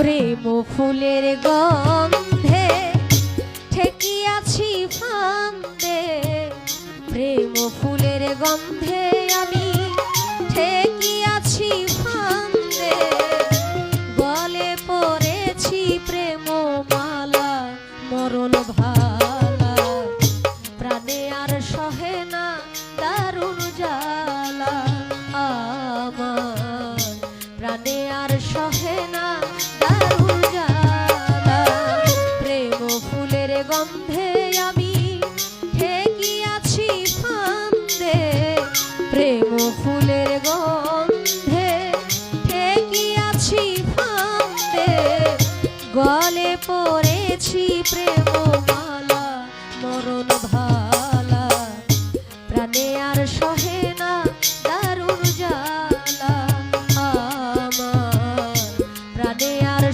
প্রেম ফুলের গন্ধে ঠেকিয়াছি ফান্দে প্রেম ফুলের গন্ধে Bye.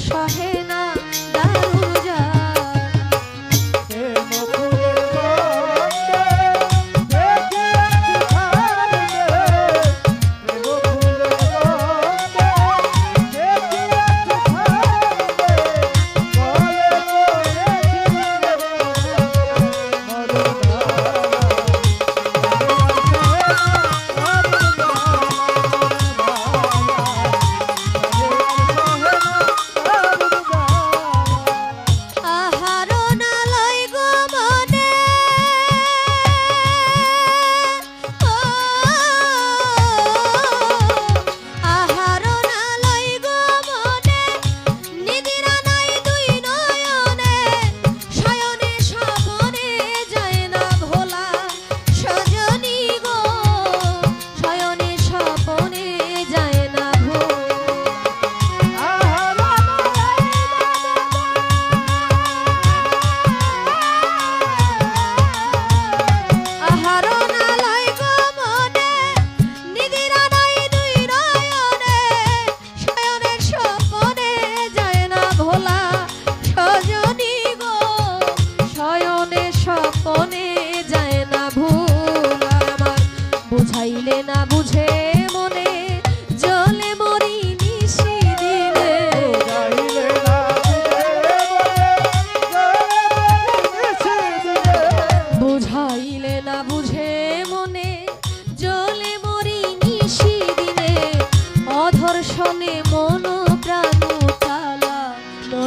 Okay.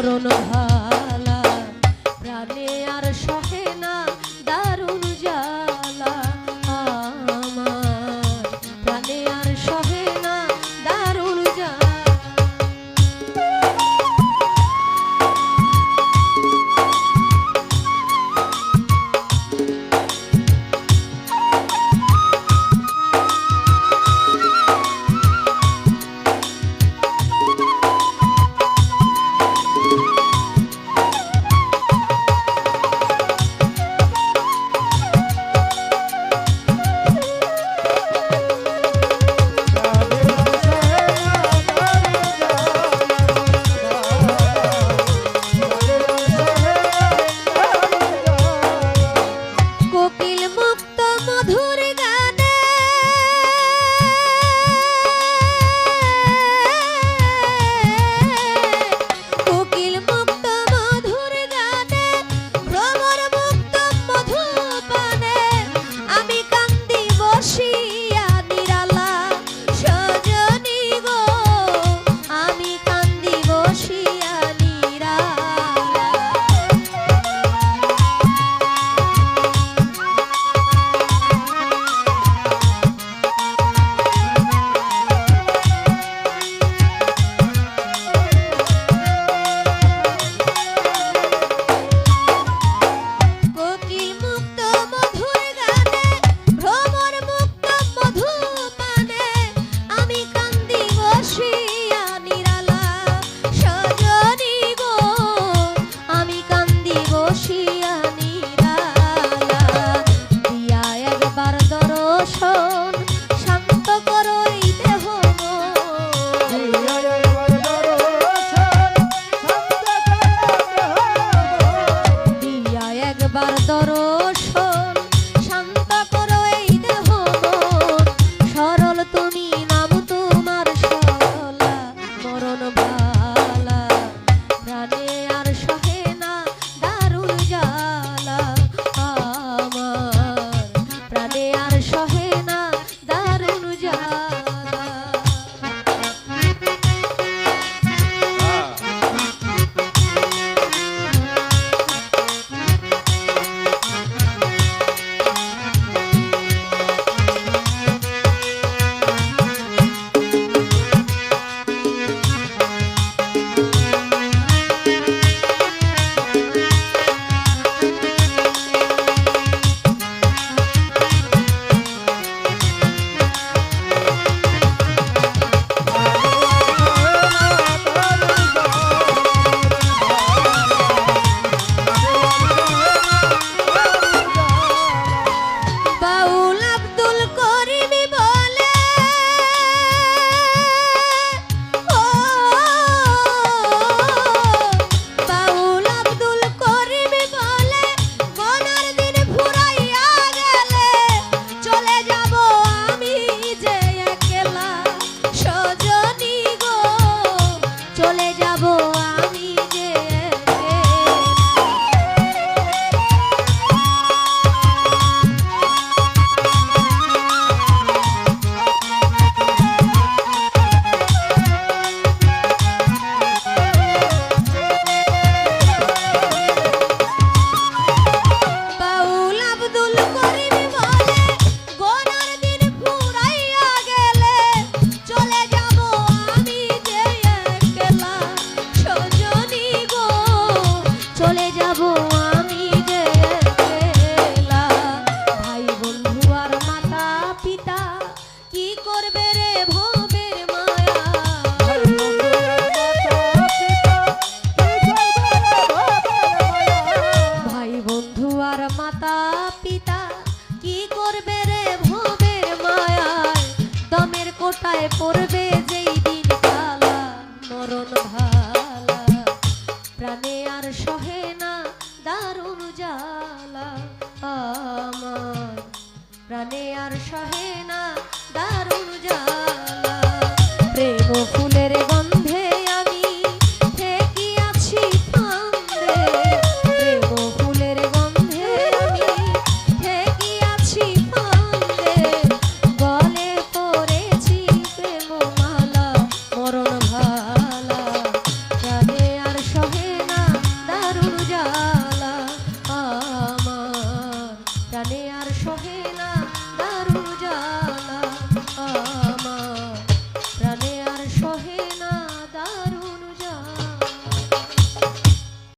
মরণ ভা সহেনা দারুণ জ্বালা আমার। প্রাণে আর সহে দারুণ জ্বালা।